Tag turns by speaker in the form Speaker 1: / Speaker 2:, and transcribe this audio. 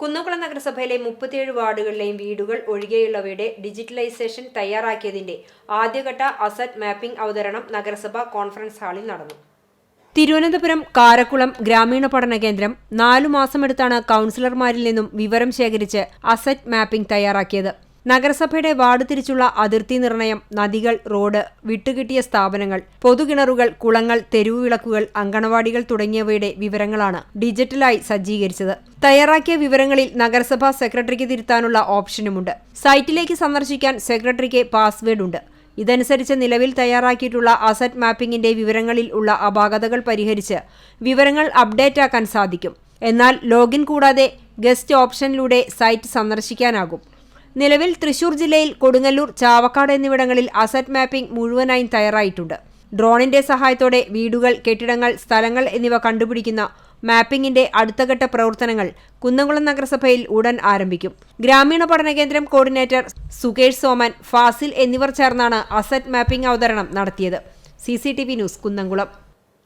Speaker 1: കുന്നംകുളം നഗരസഭയിലെ മുപ്പത്തിയേഴ് വാർഡുകളിലെയും വീടുകൾ ഒഴികെയുള്ളവയുടെ ഡിജിറ്റലൈസേഷൻ തയ്യാറാക്കിയതിന്റെ ആദ്യഘട്ട അസറ്റ് മാപ്പിംഗ് അവതരണം നഗരസഭ കോൺഫറൻസ് ഹാളിൽ നടന്നു. തിരുവനന്തപുരം കാരക്കുളം ഗ്രാമീണ പഠന കേന്ദ്രം നാലു മാസമെടുത്താണ് കൌൺസിലർമാരിൽ നിന്നും വിവരം ശേഖരിച്ച് അസറ്റ് മാപ്പിംഗ് തയ്യാറാക്കിയത്. നഗരസഭയുടെ വാർഡ് തിരിച്ചുള്ള അതിർത്തി നിർണയം നദികൾ റോഡ് വിട്ടുകിട്ടിയ സ്ഥാപനങ്ങൾ പൊതുകിണറുകൾ കുളങ്ങൾ തെരുവുവിളക്കുകൾ അങ്കണവാടികൾ തുടങ്ങിയവയുടെ വിവരങ്ങളാണ് ഡിജിറ്റലായി സജ്ജീകരിച്ചത്. തയ്യാറാക്കിയ വിവരങ്ങളിൽ നഗരസഭാ സെക്രട്ടറിക്ക് തിരുത്താനുള്ള ഓപ്ഷനുമുണ്ട്. സൈറ്റിലേക്ക് സന്ദർശിക്കാൻ സെക്രട്ടറിക്ക് പാസ്വേഡ് ഉണ്ട് ഇതനുസരിച്ച് നിലവിൽ തയ്യാറാക്കിയിട്ടുള്ള അസറ്റ് മാപ്പിംഗിന്റെ വിവരങ്ങളിൽ ഉള്ള അപാകതകൾ പരിഹരിച്ച് വിവരങ്ങൾ അപ്ഡേറ്റ് ആക്കാൻ സാധിക്കും. എന്നാൽ ലോഗിൻ കൂടാതെ ഗസ്റ്റ് ഓപ്ഷനിലൂടെ സൈറ്റ് സന്ദർശിക്കാനാകും. നിലവിൽ തൃശൂർ ജില്ലയിൽ കൊടുങ്ങല്ലൂർ ചാവക്കാട് എന്നിവിടങ്ങളിൽ അസറ്റ് മാപ്പിംഗ് മുഴുവനായും തയ്യാറായിട്ടുണ്ട്. ഡ്രോണിന്റെ സഹായത്തോടെ വീടുകൾ കെട്ടിടങ്ങൾ സ്ഥലങ്ങൾ എന്നിവ കണ്ടുപിടിക്കുന്ന മാപ്പിംഗിന്റെ അടുത്തഘട്ട പ്രവർത്തനങ്ങൾ കുന്നംകുളം നഗരസഭയിൽ ഉടൻ ആരംഭിക്കും. ഗ്രാമീണ പഠന കേന്ദ്രം കോർഡിനേറ്റർ സുകേഷ് സോമൻ ഫാസിൽ എന്നിവർ ചേർന്നാണ് അസറ്റ് മാപ്പിംഗ് അവതരണം നടത്തിയത്. C news Kunnamkulam.